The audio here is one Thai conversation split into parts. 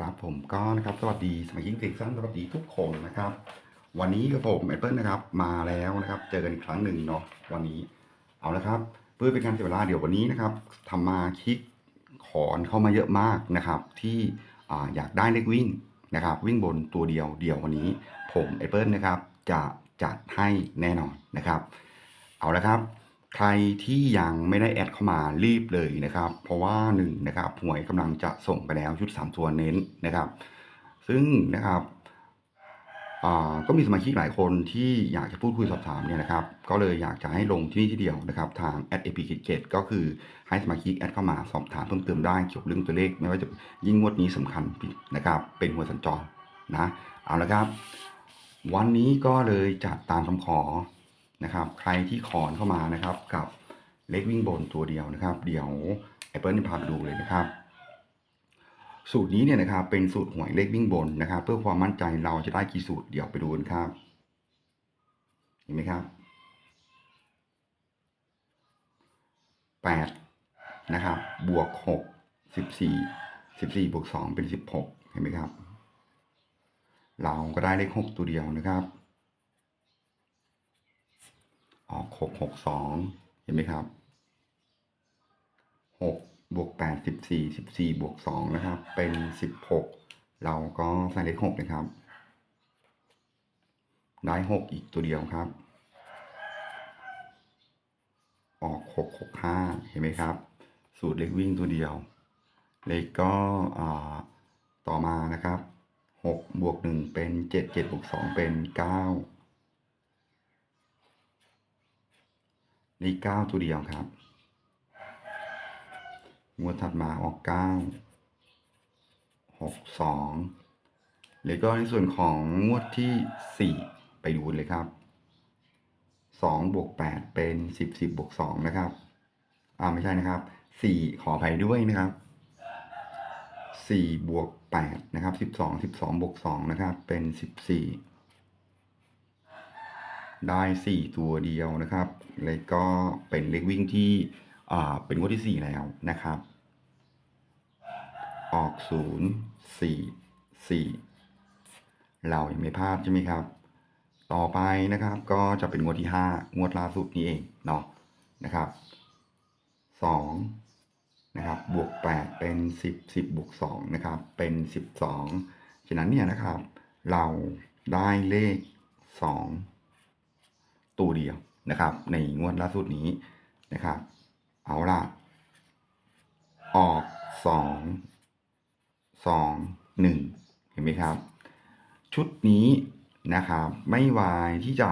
ครับผมก็นะครับสวัสดีสมาชิกฟิกซันสวัสดีทุกคนนะครับ วันนี้กับผมแอปเปิลนะครับ มาแล้วนะครับ เจอกันอีกครั้งหนึ่งเนาะวันนี้เอาละครับ เพื่อเป็นการเสียเวลาเดี๋ยววันนี้นะครับทำมาคลิกขอนเข้ามาเยอะมากนะครับ ที่ออยากได้เลขวิ่งนะครับ วิ่งบนตัวเดียวเดียววันนี้ ผมแอปเปิลนะครับ จะจัดให้แน่นอนนะครับ เอาละครับ ใครที่ยังไม่ได้แอดเข้ามารีบเลยนะครับ เพราะว่าหนึ่งนะครับหวยกำลังจะส่งไปแล้วชุด 3 ตัวเน้นนะครับ ซึ่งนะครับก็มีสมาชิกหลายคนที่อยากจะพูดคุยสอบถามเนี่ยนะครับ ก็เลยอยากจะให้ลงที่นี่ที่เดียวนะครับ ทางแอดเอพีเกตก็คือให้สมาชิกแอดเข้ามาสอบถามเพิ่มเติมได้เกี่ยวกับเรื่องตัวเลข ไม่ว่าจะยิ่งงวดนี้สำคัญนะครับ เป็นหัวสัญจรนะ เอาละครับ วันนี้ก็เลยจัดตามคำขอ นะครับ ใครที่ขอนเข้ามานะครับกับเล็กวิ่งบนตัวเดียวนะครับ เดี๋ยว Apple จะพาไปดูเลยนะครับ สูตรนี้เนี่ยนะครับเป็นสูตรหวยเลขวิ่งบนนะครับ เพื่อความมั่นใจเราจะได้กี่สูตรเดี๋ยวไปดูกันครับ เห็นไหมครับแปดนะครับ บวกหกสิบสี่สิบสี่บวกสองเป็นสิบหกเห็นไหมครับ เราก็ได้เลขหกตัวเดียวนะครับ ออกหกหกสองเห็นไหมครับหกบวกแปดสิบสี่สิบสี่บวกสองนะครับ เป็นสิบหกเราก็ใส่เลขหกนะครับ ได้หกอีกตัวเดียวครับ ออกหกหกห้าเห็นไหมครับ สูตรเลขวิ่งตัวเดียว เลขก็ต่อมานะครับหกบวกหนึ่งเป็นเจ็ดเจ็ดบวกสองเป็นเก้า นี่เก้าตัวเดียวครับงวดถัดมาออกเก้าหกสองแล้วก็ในส่วนของงวดที่สี่ไปดูเลยครับสองบวกแปดเป็นสิบสิบบวกสองนะครับอ่าไม่ใช่นะครับสี่ขออภัยด้วยนะครับสี่บวกแปดนะครับสิบสองสิบสองบวกสองนะครับ เป็นสิบสี่ ได้สี่ตัวเดียวนะครับ แล้วก็เป็นเลขวิ่งที่เป็นงวดที่สี่แล้วนะครับ ออกศูนย์สี่สี่เรายังไม่พลาดใช่ไหมครับ ต่อไปนะครับก็จะเป็นงวดที่ห้างวดล่าสุดนี้เองเนาะนะครับสองนะครับบวกแปดเป็นสิบสิบบวกสองนะครับเป็นสิบสองฉะนั้นเนี่ยนะครับ เราได้เลขสอง ตัวเดียวนะครับ ในงวดล่าสุดนี้นะครับ เอาล่ะ ออกสองสองหนึ่งเห็นไหมครับ ชุดนี้นะครับ ไม่วายที่จะ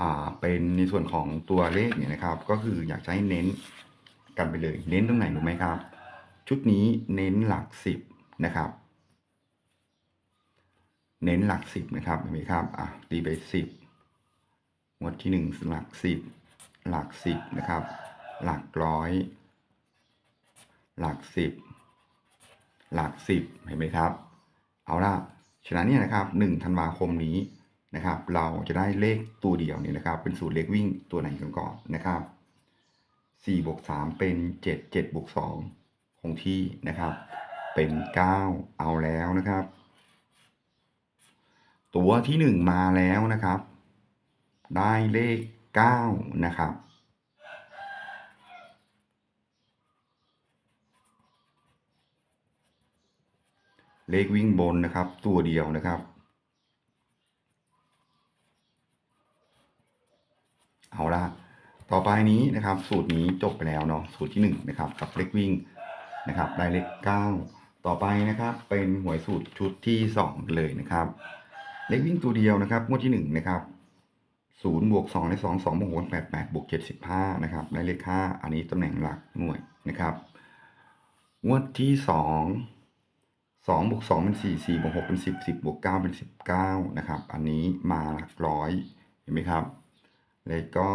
อ่าเป็นในส่วนของตัวเลขเนี่ยนะครับ ก็คืออยากจะให้เน้นกันไปเลย เน้นตรงไหนรู้ไหมครับ ชุดนี้เน้นหลักสิบนะครับ เน้นหลักสิบนะครับเห็นไหมครับอะตีไปสิบ วดที่หนึ่งหลักสิบหลักสิบนะครับ หลักร้อย หลักสิบหลักสิบเห็นไหมครับ เอาล่ะฉะนั้นเนี่ยนะครับหนึ่งธันวาคมนี้นะครับ เราจะได้เลขตัวเดียวเนี่ยนะครับ เป็นสูตรเลขวิ่งตัวไหนกันก่อนนะครับสี่บวกสามเป็นเจ็ดเจ็ดบวกสองคงที่นะครับ เป็นเก้าเอาแล้วนะครับ ตัวที่หนึ่งมาแล้วนะครับ ได้เลขเก้านะครับ เลขวิ่งบนนะครับ ตัวเดียวนะครับ เอาละต่อไปนี้นะครับ สูตรนี้จบไปแล้วเนาะสูตรที่หนึ่งนะครับ กับเลขวิ่งนะครับ ได้เลขเก้าต่อไปนะครับ เป็นหวยสูตรชุดที่สองเลยนะครับ เลขวิ่งตัวเดียวนะครับงวดที่หนึ่งนะครับ ศูนย์บวกสองได้สองสองบวกหกแปดแปดบวกเจ็ดสิบห้านะครับได้เลขห้าอันนี้ตำแหน่งหลักหน่วยนะครับงวดที่สองสองบวกสองเป็นสี่สี่บวกหกเป็นสิบสิบบวกเก้าเป็นสิบเก้านะครับอันนี้มาหลักร้อยเห็นไหมครับแล้วก็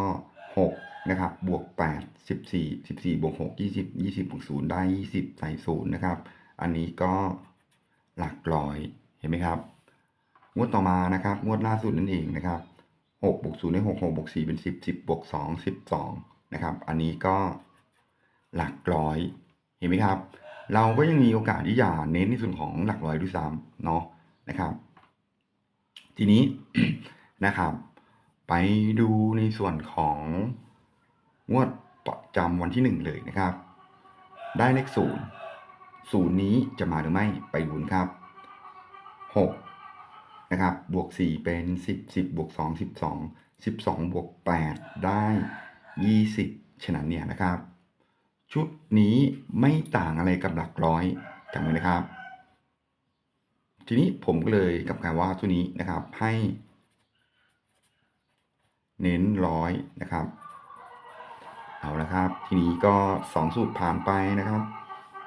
หกนะครับบวกแปดสิบสี่สิบสี่บวกหกยี่สิบยี่สิบบวกศูนย์ได้ยี่สิบใส่ศูนย์นะครับอันนี้ก็หลักร้อยเห็นไหมครับงวดต่อมานะครับงวดล่าสุดนั่นเองนะครับ หกบวกศูนย์ได้หกหกบวกสี่เป็นสิบสิบบวกสองสิบสองนะครับ อันนี้ก็หลักร้อย เห็นไหมครับ เราก็ยังมีโอกาสที่จะเน้นในส่วนของหลักร้อยด้วยซ้ำเนาะนะครับ ทีนี้นะครับ ไปดูในส่วนของงวดประจำวันที่หนึ่งเลยนะครับ ได้เลขศูนย์ศูนย์นี้จะมาหรือไม่ไปดูนครับหก นะครับ บวกสี่เป็นสิบสิบบวกสองสิบสองสิบสองบวกแปดได้ยี่สิบฉะนั้นเนี่ยนะครับ ชุดนี้ไม่ต่างอะไรกับหลักร้อยจำไว้นะครับ ทีนี้ผมก็เลยกับการว่าชุดนี้นะครับให้ เน้นร้อยนะครับ เอาละครับ ทีนี้ก็สองสูตรผ่านไปนะครับ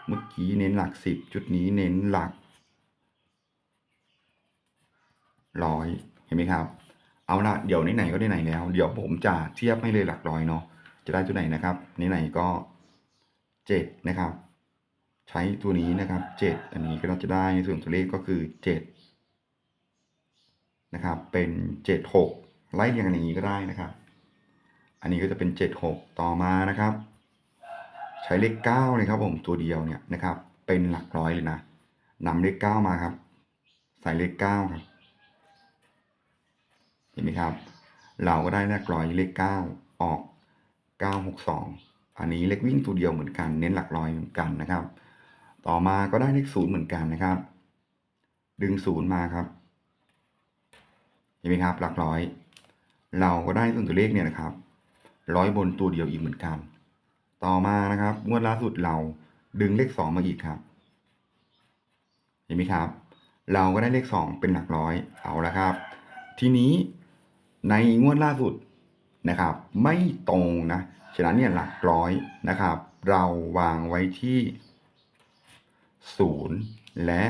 เมื่อกี้เน้นหลักสิบจุดนี้เน้นหลัก ร้อยเห็นไหมครับ เอาละเดี๋ยวไหนๆก็ไหนแล้ว เดี๋ยวผมจะเทียบให้เลยหลักร้อยเนาะจะได้ตัวไหนนะครับไหนๆก็เจ็ดนะครับ ใช้ตัวนี้นะครับเจ็ดอันนี้ก็เราจะได้ในส่วนตัวเลขก็คือเจ็ดนะครับ เป็นเจ็ดหกไล่เรียงกันอย่างนี้ก็ได้นะครับ อันนี้ก็จะเป็นเจ็ดหกต่อมานะครับ ใช้เลขเก้าเลยครับผมตัวเดียวเนี่ยนะครับ เป็นหลักร้อยเลยนะนำเลขเก้ามาครับ ใส่เลขเก้าครับ เห็นไหมครับ เราก็ได้เลขร้อยเลขเก้าออกเก้าหกสองอันนี้เลขวิ่งตัวเดียวเหมือนกัน เน้นหลักร้อยเหมือนกันนะครับ ต่อมาก็ได้เลขศูนย์เหมือนกันนะครับ ดึงศูนย์มาครับ เห็นไหมครับ หลักร้อย เราก็ได้ส่วนตัวเลขเนี่ยนะครับ ร้อยบนตัวเดียวอีกเหมือนกัน ต่อมานะครับงวดล่าสุดเราดึงเลขสองมาอีกครับ เห็นไหมครับ เราก็ได้เลขสองเป็นหลักร้อย เอาละครับ ทีนี้ ในงวดล่าสุดนะครับ ไม่ตรงนะฉะนั้นเนี่ยหลักร้อยนะครับ เราวางไว้ที่ศูนย์และ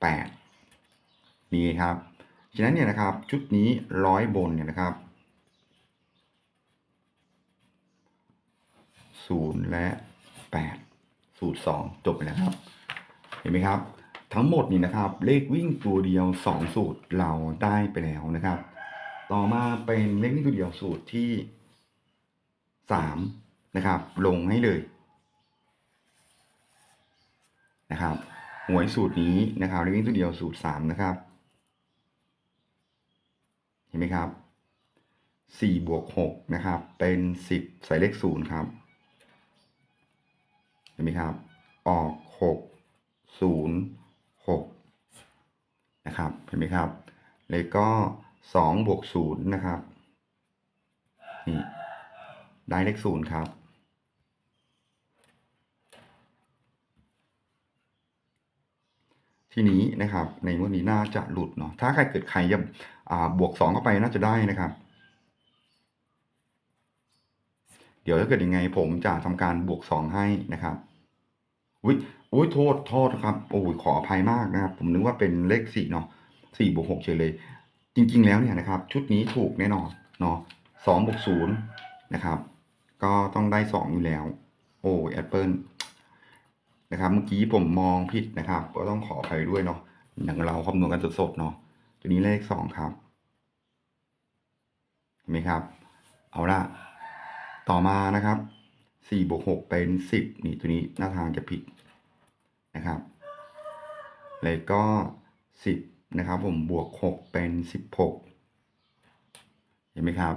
แปดนี่ครับ ฉะนั้นเนี่ยนะครับชุดนี้ร้อยบนเนี่ยนะครับศูนย์และแปดสูตรสองจบไปแล้วครับ เห็นไหมครับ ทั้งหมดนี่นะครับ เลขวิ่งตัวเดียวสองสูตรเราได้ไปแล้วนะครับ ต่อมาเป็นเลขวิ่ตัวเดียวสูตรที่สามนะครับ ลงให้เลยนะครับหวยสูตรนี้นะครับเลขวิ่ตัวเดียวสูตรสามนะครับเห็นไหมครับสี่บวกหกนะครับ เป็นสิบใส่เลขศูนย์ครับเห็นไหมครับ ออกหกศูนย์หกนะครับเห็นไหมครับ แล้วก็ สองบวกศูนย์นะครับ นี่ ได้เลขศูนย์ครับ ทีนี้นะครับ ในงวดนี้น่าจะหลุดเนาะ ถ้าใครเกิดใครจะอ่าบวกสองเข้าไปน่าจะได้นะครับ เดี๋ยวถ้าเกิดยังไงผมจะทำการบวกสองให้นะครับอุ้ยอุ้ยโทษโทษครับ โอ้ยขออภัยมากนะครับ ผมนึกว่าเป็นเลขสี่เนาะสี่บวกหกเฉยเลย จริงๆแล้วเนี่ยนะครับ ชุดนี้ถูกแน่นอนเนาะสองบวกศูนย์นะครับ ก็ต้องได้สองอยู่แล้ว โอ้แอปเปิลนะครับ เมื่อกี้ผมมองผิดนะครับ ก็ต้องขออภัยด้วยเนาะอย่างเราคำนวณกันสดๆเนาะตัวนี้เลขสองครับเห็นไหมครับ เอาละต่อมานะครับสี่บวกหกเป็นสิบนี่ตัวนี้หน้าทางจะผิดนะครับแล้วก็สิบ นะครับผมบวกหกเป็นสิบหกเห็นไหมครับ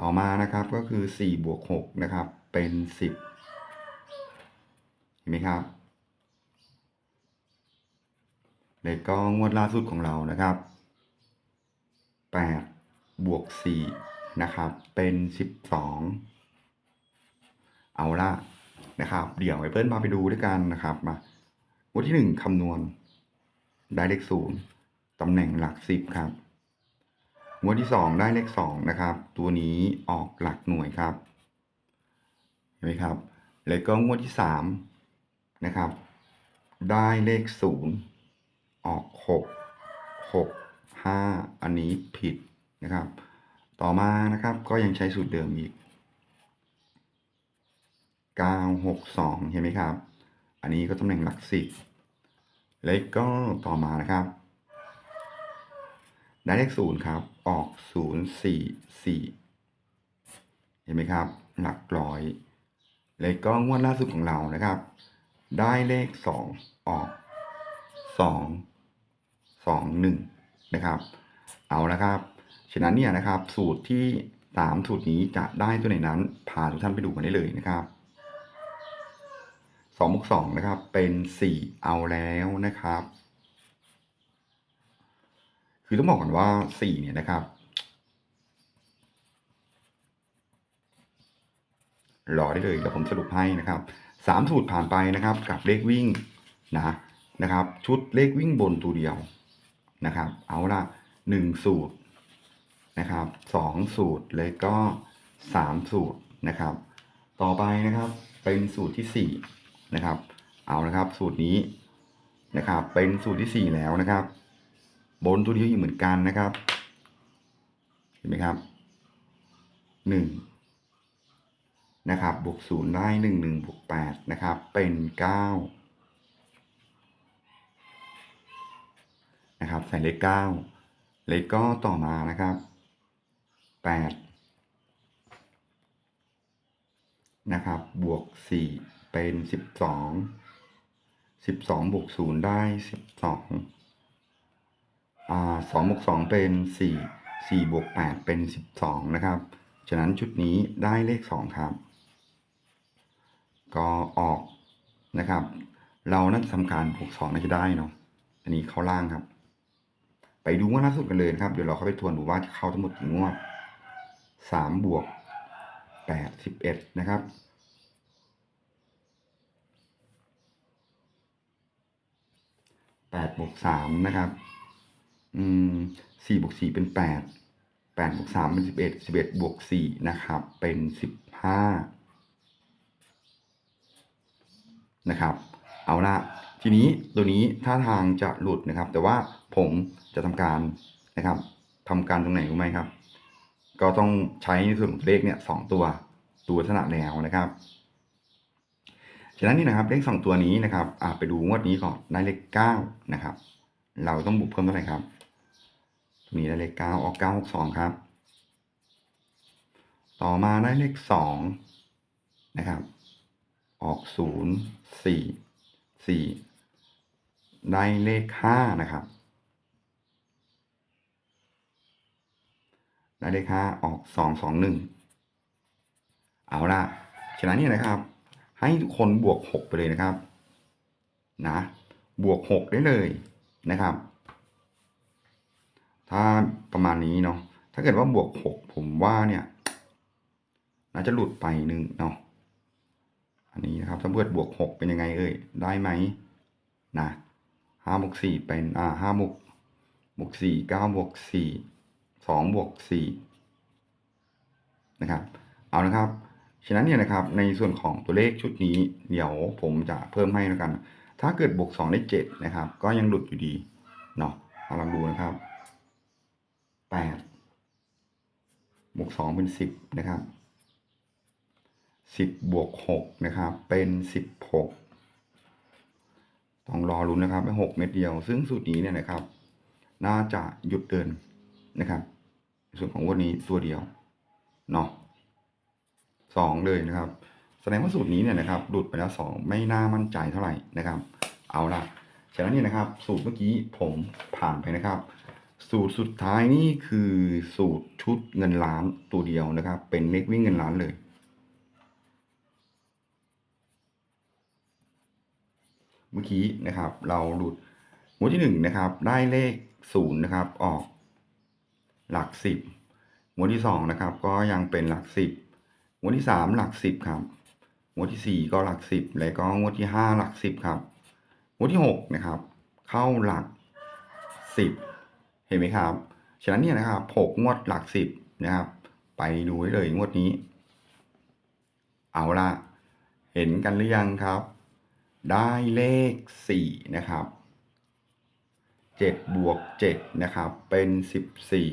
ต่อมานะครับก็คือสี่บวกหกนะครับ เป็นสิบเห็นไหมครับแล้วก็งวดล่าสุดของเรานะครับแปดบวกสี่นะครับ เป็นสิบสองเอาละนะครับ เดี๋ยวไอ้เปิ้ลมาไปดูด้วยกันนะครับ มาวันที่หนึ่งคำนวณ ได้เลขศูนย์ตำแหน่งหลักสิบครับงวดที่สองได้เลขสองนะครับ ตัวนี้ออกหลักหน่วยครับเห็นไหมครับ แล้วก็งวดที่สามนะครับ ได้เลขศูนย์ออกหกหกห้าอันนี้ผิดนะครับ ต่อมานะครับก็ยังใช้สูตรเดิมอีกเก้าหกสองเห็นไหมครับ อันนี้ก็ตำแหน่งหลักสิบ แล้วก็ต่อมานะครับได้เลขศูนย์ครับ ออกศูนย์สี่สี่เห็นไหมครับ หลักร้อย แล้วก็งวดล่าสุดของเรานะครับ ได้เลขสองออกสองสองหนึ่งนะครับ เอาละครับ ฉะนั้นเนี่ยนะครับ สูตรที่สามสูตรนี้จะได้ตัวไหนนั้นพาทุกท่านไปดูกันได้เลยนะครับ สองบวกสองนะครับ เป็นสี่เอาแล้วนะครับ คือต้องบอกก่อนว่าสี่เนี่ยนะครับ รอได้เลยเดี๋ยวผมสรุปให้นะครับสามสูตรผ่านไปนะครับ กับเลขวิ่งนะนะครับ ชุดเลขวิ่งบนตัวเดียวนะครับ เอาละหนึ่งสูตรนะครับสองสูตรแล้วก็สามสูตรนะครับ ต่อไปนะครับเป็นสูตรที่สี่ นะครับ เอานะครับ สูตรนี้นะครับ เป็นสูตรที่สี่แล้วนะครับ บนตัวเดียวอีกเหมือนกันนะครับ เห็นไหมครับหนึ่งนะครับบวกศูนย์ได้หนึ่งหนึ่งบวกแปดนะครับ เป็นเก้านะครับ ใส่เลขเก้าเลขก็ต่อมานะครับแปดนะครับ บวกสี่ เป็นสิบสองสิบสองบวกศูนย์ได้สิบสองอ่าสองบวกสองเป็นสี่สี่บวกแปดเป็นสิบสองนะครับ ฉะนั้นชุดนี้ได้เลขสองครับ ก็ออกนะครับ เราน่าจะทำการบวกสองน่าจะได้เนาะอันนี้เข้าล่างครับ ไปดูงวดล่าสุดกันเลยนะครับ เดี๋ยวเราเข้าไปทวนดูว่าจะเข้าทั้งหมดกี่งวดสามบวกแปดสิบเอ็ดนะครับ แปดบวกสามนะครับ อืมสี่บวกสี่เป็นแปดแปดบวกสามเป็นสิบเอ็ดสิบเอ็ดบวกสี่นะครับ เป็นสิบห้านะครับ เอาละทีนี้ตัวนี้ท่าทางจะหลุดนะครับ แต่ว่าผมจะทำการนะครับทำการตรงไหนรู้ไหมครับ ก็ต้องใช้ในส่วนของเลขเนี่ยสองตัวตัวลักษณะแนวนะครับ ฉะนั้นนี่นะครับเลขสองตัวนี้นะครับไปดูงวดนี้ก่อนได้เลขเก้านะครับ เราต้องบุกเพิ่มเท่าไหร่ครับตรงนี้ได้เลขเก้าออกเก้าหกสองครับ ต่อมาได้เลขสองนะครับ ออกศูนย์สี่สี่ได้เลขห้านะครับได้เลขห้าออกสองสองหนึ่งเอาละฉะนั้นเนี่ยนะครับ ให้ทุกคนบวกหกไปเลยนะครับนะบวกหกได้เลยนะครับ ถ้าประมาณนี้เนาะถ้าเกิดว่าบวกหกผมว่าเนี่ยน่าจะหลุดไปหนึ่งเนาะอันนี้นะครับถ้าเกิดบวกหกเป็นยังไงเอ่ยได้ไหมนะห้าบวกสี่เป็นอ่าห้าบวกบวกสี่เก้าบวกสี่สองบวกสี่นะครับ เอานะครับ ฉะนั้นเนี่ยนะครับในส่วนของตัวเลขชุดนี้ เดี๋ยวผมจะเพิ่มให้แล้วกัน ถ้าเกิดบวกสองได้เจ็ดนะครับ ก็ยังหลุดอยู่ดีเนาะเอาลองดูนะครับแปดบวกสองเป็นสิบนะครับสิบบวกหกนะครับ เป็นสิบหกต้องรอรุ้นนะครับไม่หกเม็ดเดียว ซึ่งสูตรนี้เนี่ยนะครับ น่าจะหยุดเดินนะครับในส่วนของงวันนี้ตัวเดียวเนาะ สองเลยนะครับ แสดงว่าสูตรนี้เนี่ยนะครับหลุดไปแล้วสองไม่น่ามั่นใจเท่าไหร่นะครับ เอาละฉะนั้นเนี่ยนะครับ สูตรเมื่อกี้ผมผ่านไปนะครับ สูตรสุดท้ายนี่คือสูตรชุดเงินล้านตัวเดียวนะครับ เป็นเลขวิ่งเงินล้านเลยเมื่อกี้นะครับ เราหลุดงวดที่หนึ่งนะครับ ได้เลขศูนย์นะครับ ออกหลักสิบงวดที่สองนะครับ ก็ยังเป็นหลักสิบ งวดที่สามหลักสิบครับงวดที่สี่ก็หลักสิบแล้วก็งวดที่ห้าหลักสิบครับงวดที่หกนะครับ เข้าหลักสิบเห็นไหมครับ ฉะนั้นเนี่ยนะครับหกงวดหลักสิบนะครับ ไปดูได้เลยงวดนี้ เอาละเห็นกันหรือยังครับ ได้เลขสี่นะครับเจ็ดบวกเจ็ดนะครับ เป็นสิบสี่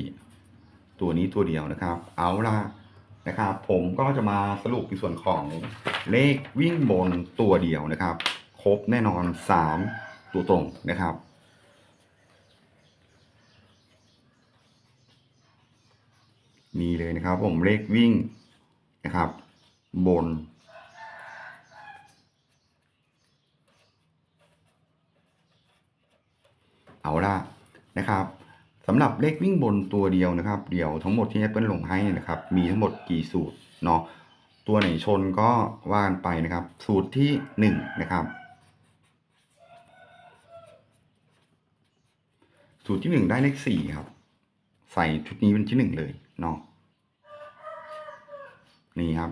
ตัวนี้ตัวเดียวนะครับ เอาละ นะครับผมก็จะมาสรุปในส่วนของเลขวิ่งบนตัวเดียวนะครับ ครบแน่นอน 3 ตัวตรงนะครับ นี่เลยนะครับผมเลขวิ่งนะครับ บน เอาละนะครับ สำหรับเลขวิ่งบนตัวเดียวนะครับ เดี๋ยวทั้งหมดที่ Apple ลงให้นะครับ มีทั้งหมดกี่สูตรเนาะตัวไหนชนก็ว่านไปนะครับ สูตรที่ 1 นะครับ สูตรที่ 1 ได้เลข4ครับ ใส่ชุดนี้เป็นที่ 1 เลยเนาะนี่ครับ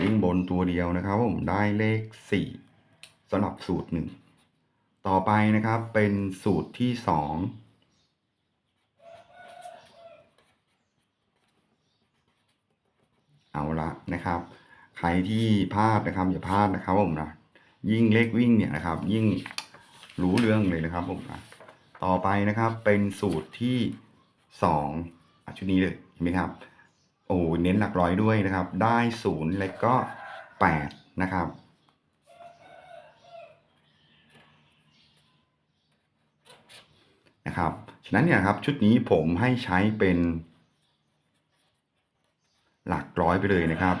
วิ่งบนตัวเดียวนะครับผมได้เลข 4สำหรับสูตร 1 ต่อไปนะครับเป็นสูตรที่ 2 เอาละนะครับ ใครที่พลาดนะครับอย่าพลาดนะครับผมนะยิ่งเลขวิ่งเนี่ยนะครับ ยิ่งรู้เรื่องเลยนะครับผมนะต่อไปนะครับเป็นสูตรที่สองชุดนี้เลยเห็นไหมครับโอ้เน้นหลักร้อยด้วยนะครับ ได้ศูนย์และก็แปดนะครับนะครับฉะนั้นเนี่ยครับชุดนี้ผมให้ใช้เป็น หลักร้อยไปเลยนะครับ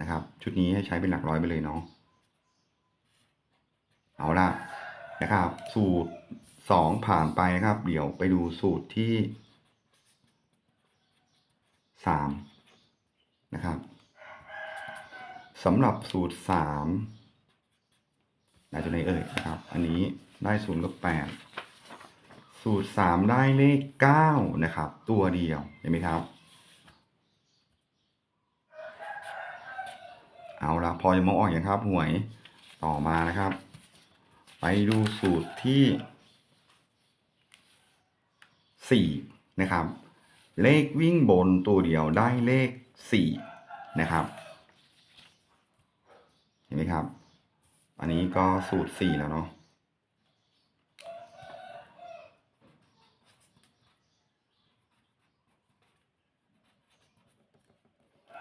นะครับ ชุดนี้ให้ใช้เป็นหลักร้อยไปเลยเนาะเอาละนะครับ สูตรสองผ่านไปนะครับ เดี๋ยวไปดูสูตรที่สามนะครับสำหรับสูตรสามได้ตัวไหนเอ่ยนะครับ อันนี้ได้ศูนย์กับแปดสูตรสามได้เลขเก้านะครับ ตัวเดียวเห็นไหมครับ เอาละพอจะมองออกอย่างครับหวยต่อมานะครับ ไปดูสูตรที่สี่นะครับ เลขวิ่งบนตัวเดียวได้เลขสี่นะครับ เห็นไหมครับ อันนี้ก็สูตรสี่แล้วเนาะ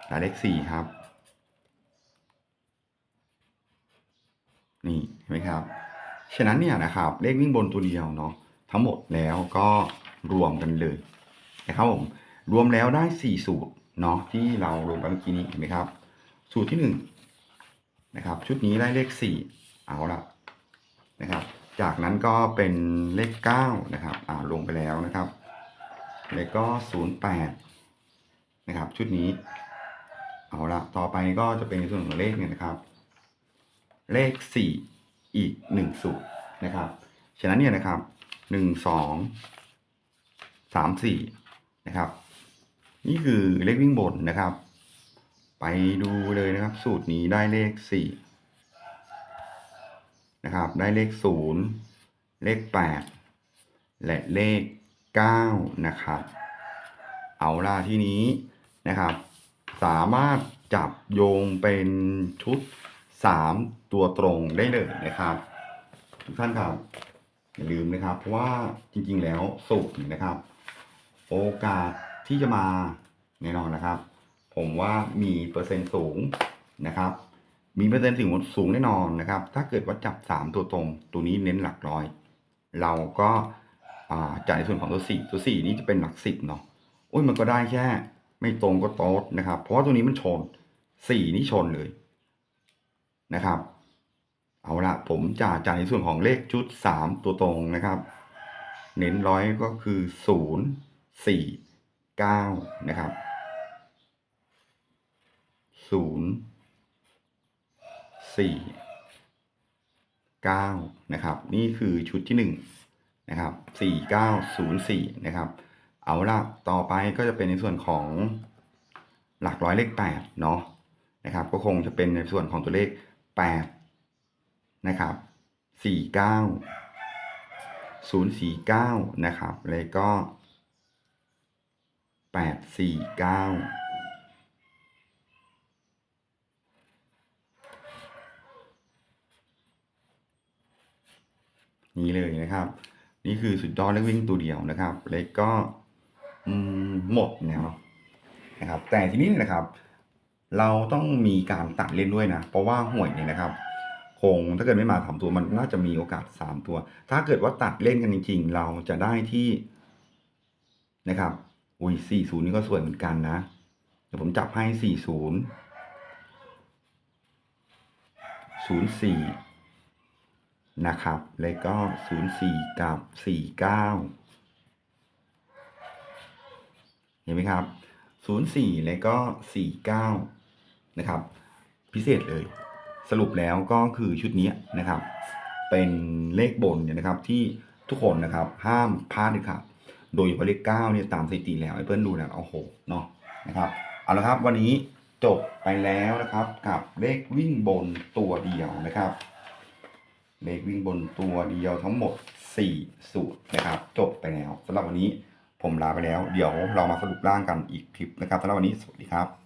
ได้เลขสี่ครับ นี่เห็นไหมครับ ฉะนั้นเนี่ยนะครับเลขวิ่งบนตัวเดียวเนาะทั้งหมดแล้วก็รวมกันเลยนะครับผมรวมแล้วได้ 4 สูตรเนาะที่เรารวมกันเมื่อกี้นี้เห็นไหมครับ สูตรที่1นะครับชุดนี้ได้เลข 4 เอาละนะครับ จากนั้นก็เป็นเลข9นะครับอ่าลงไปแล้วนะครับแล้วก็ 08นะครับชุดนี้เอาละต่อไปก็จะเป็นในส่วนของเลขเนี่ยนะครับ เลข 4 อีก1สูตรนะครับ ฉะนั้นเนี่ยนะครับ 1 2สามสี่นะครับ นี่คือเลขวิ่งบนนะครับ ไปดูเลยนะครับ สูตรนี้ได้เลขสี่นะครับ ได้เลขศูนย์เลขแปดและเลขเก้านะครับ เอาล่ะที่นี้นะครับ สามารถจับโยงเป็นชุด สามตัวตรงได้เลยนะครับ ทุกท่านครับ อย่าลืมนะครับ เพราะว่าจริงๆแล้วสูตรนะครับ โอกาสที่จะมาแน่นอนนะครับ ผมว่ามีเปอร์เซ็นต์สูงนะครับ มีเปอร์เซ็นต์สูงสูงแน่นอนนะครับ ถ้าเกิดว่าจับสามตัวตรง ตัวนี้เน้นหลักร้อย เราก็จ่ายในส่วนของตัวสี่ตัวสี่นี้จะเป็นหลักสิบเนาะโอ้ยมันก็ได้แค่ ไม่ตรงก็โต๊ดนะครับ เพราะว่าตัวนี้มันชนสี่นี่ชนเลย นะครับ เอาละผมจะจ่ายในส่วนของเลขชุดสามตัวตรงนะครับ เน้นร้อยก็คือศูนย์สี่เก้านะครับศูนย์สี่เก้านะครับนี่คือชุดที่หนึ่งนะครับสี่เก้าศูนย์สี่นะครับ เอาละต่อไปก็จะเป็นในส่วนของหลักร้อยเลขแปดเนาะนะครับ ก็คงจะเป็นในส่วนของตัวเลข แปดนะครับสี่เก้าศูนย์สี่เก้านะครับ แล้วก็แปดสี่เก้านี่เลยนะครับ นี่คือสุดยอดเลขวิ่งตัวเดียวนะครับแล้วก็หมดแล้วนะครับ แต่ทีนี้นะครับ เราต้องมีการตัดเล่นด้วยนะ เพราะว่าห่วยเนี่ยนะครับ คงถ้าเกิดไม่มาสามตัวมันน่าจะมีโอกาสสามตัว ถ้าเกิดว่าตัดเล่นกันจริง ๆ เราจะได้ที่นะครับ อุ้ยสี่ศูนย์นี่ก็สวยเหมือนกันนะ เดี๋ยวผมจับให้สี่ศูนย์ศูนย์สี่นะครับ แล้วก็ศูนย์สี่กับสี่เก้าเห็นไหมครับ ศูนย์สี่แล้วก็สี่เก้านะครับ พิเศษเลย สรุปแล้วก็คือชุดนี้นะครับ เป็นเลขบนเนี่ยนะครับที่ทุกคนนะครับห้ามพลาดเลยครับ โดยเฉพาะเลขเก้าเนี่ยตามสถิติแล้วไอ้เพื่อนดูแล้วโอ้โหเนาะนะครับเอาละครับ วันนี้จบไปแล้วนะครับกับเลขวิ่งบนตัวเดียวนะครับ เลขวิ่งบนตัวเดียวทั้งหมด4สูตรนะครับ จบไปแล้วสำหรับวันนี้ ผมลาไปแล้ว เดี๋ยวเรามาสรุปร่างกันอีกคลิปนะครับสำหรับวันนี้สวัสดีครับ